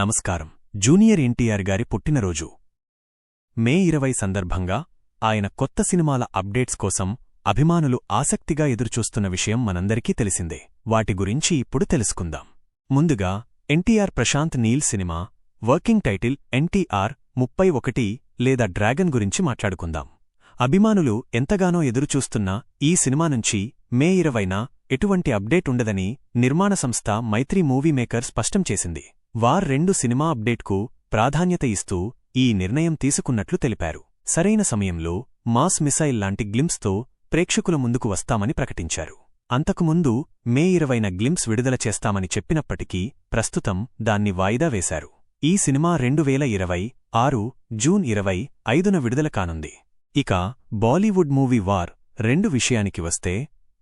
నమస్కారం. జూనియర్ ఎన్టీఆర్ గారి పుట్టినరోజు. మే ఇరవై సందర్భంగా ఆయన కొత్త సినిమాల అప్డేట్స్ కోసం అభిమానులు ఆసక్తిగా ఎదురుచూస్తున్న విషయం మనందరికీ తెలిసిందే. వాటి గురించి ఇప్పుడు తెలుసుకుందాం. ముందుగా NTR Prashanth Neel cinema working title NTR ముప్పై ఒకటి లేదా డ్రాగన్ గురించి మాట్లాడుకుందాం. అభిమానులు ఎంతగానో ఎదురుచూస్తున్న ఈ సినిమా నుంచి మే ఇరవైన ఎటువంటి అప్డేట్ ఉండదని నిర్మాణ సంస్థ మైత్రి మూవీ మేకర్ స్పష్టం చేసింది. వార్ రెండు సినిమా అప్డేట్కు ప్రాధాన్యత ఇస్తూ ఈ నిర్ణయం తీసుకున్నట్లు తెలిపారు. సరైన సమయంలో మాస్ మిసైల్ లాంటి గ్లిమ్స్తో ప్రేక్షకుల ముందుకు వస్తామని ప్రకటించారు. అంతకుముందు మే ఇరవైన గ్లిమ్స్ విడుదల చేస్తామని చెప్పినప్పటికీ ప్రస్తుతం దాన్ని వాయిదా వేశారు. ఈ సినిమా రెండు వేల ఇరవై ఆరు జూన్ ఇరవై ఐదున విడుదల కానుంది. ఇక బాలీవుడ్ మూవీ వార్ రెండు విషయానికి వస్తే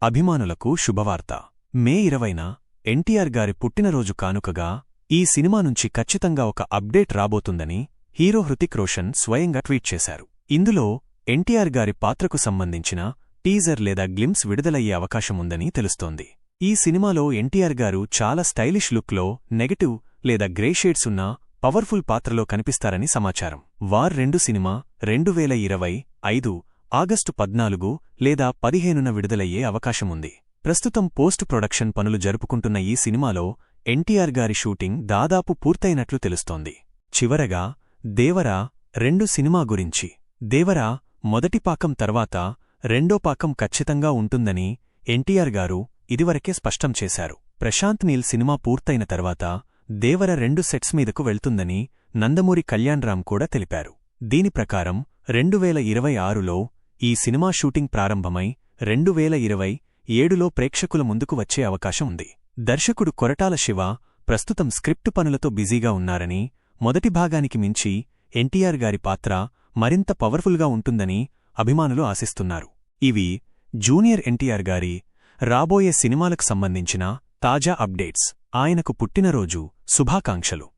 అభిమానులకు శుభవార్త. మే ఇరవైన ఎన్టీఆర్ గారి పుట్టినరోజు కానుకగా ఈ సినిమా నుంచి ఖచ్చితంగా ఒక అప్డేట్ రాబోతుందని హీరో హృతిక్ రోషన్ స్వయంగా ట్వీట్ చేశారు. ఇందులో ఎన్టీఆర్ గారి పాత్రకు సంబంధించిన టీజర్ లేదా గ్లిమ్స్ విడుదలయ్యే అవకాశముందని తెలుస్తోంది. ఈ సినిమాలో ఎన్టీఆర్ గారు చాలా స్టైలిష్ లుక్లో నెగటివ్ లేదా గ్రే షేడ్స్ ఉన్న పవర్ఫుల్ పాత్రలో కనిపిస్తారని సమాచారం. వార్ రెండు సినిమా రెండు వేల ఇరవై ఐదు ఆగస్టు పద్నాలుగు లేదా పదిహేనున విడుదలయ్యే అవకాశముంది ప్రస్తుతం పోస్ట్ ప్రొడక్షన్ పనులు జరుపుకుంటున్న ఈ సినిమాలో ఎన్టీఆర్ గారి షూటింగ్ దాదాపు పూర్తయినట్లు తెలుస్తోంది. చివరగా దేవరా రెండు సినిమా గురించి. దేవరా మొదటి పాకం తర్వాత రెండో పాకం ఖచ్చితంగా ఉంటుందని ఎన్టీఆర్ గారు ఇదివరకే స్పష్టం చేశారు. ప్రశాంత్ నీల్ సినిమా పూర్తయిన తర్వాత దేవర రెండు సెట్స్ మీదకు వెళ్తుందని నందమూరి కళ్యాణ్రామ్ కూడా తెలిపారు. దీని ప్రకారం రెండు వేల ఇరవై ఆరులో ఈ సినిమా షూటింగ్ ప్రారంభమై రెండు వేల ఇరవై ఏడులో ప్రేక్షకుల ముందుకు వచ్చే అవకాశం ఉంది. దర్శకుడు కొరటాల శివ ప్రస్తుతం స్క్రిప్టు పనులతో బిజీగా ఉన్నారని మొదటి భాగానికి మించి ఎన్టీఆర్ గారి పాత్ర మరింత పవర్ఫుల్గా ఉంటుందని అభిమానులు ఆశిస్తున్నారు. ఇవి జూనియర్ ఎన్టీఆర్ గారి రాబోయే సినిమాలకు సంబంధించిన తాజా అప్డేట్స్. ఆయనకు పుట్టినరోజు. శుభాకాంక్షలు.